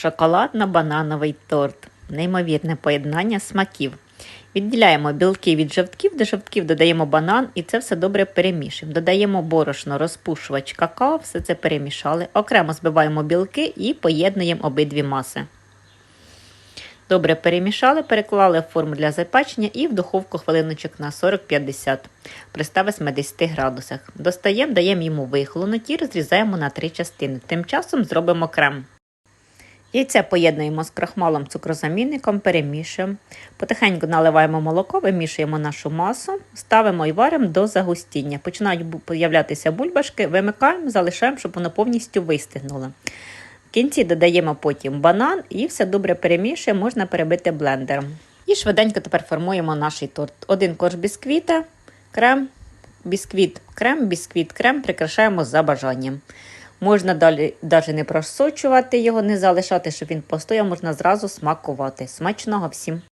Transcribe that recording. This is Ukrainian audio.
Шоколадно-банановий торт. Неймовірне поєднання смаків. Відділяємо білки від жовтків, до жовтків додаємо банан і це все добре перемішуємо. Додаємо борошно, розпушувач, какао, все це перемішали. Окремо збиваємо білки і поєднуємо обидві маси. Добре перемішали, переклали в форму для запечення і в духовку хвилиночок на 40-50 при 180 градусах. Достаємо, даємо йому вихолонути розрізаємо на три частини. Тим часом зробимо крем. Яйце поєднуємо з крахмалом цукрозамінником, перемішуємо. Потихеньку наливаємо молоко, вимішуємо нашу масу, ставимо і варимо до загустіння. Починають з'являтися бульбашки, вимикаємо, залишаємо, щоб воно повністю вистигнуло. В кінці додаємо потім банан і все добре перемішуємо, можна перебити блендером. І швиденько тепер формуємо наш торт. Один корж бісквіта, крем, бісквіт, крем, бісквіт, крем прикрашаємо за бажанням. Можна далі навіть не просочувати його, не залишати, щоб він постояв, можна зразу смакувати. Смачного всім!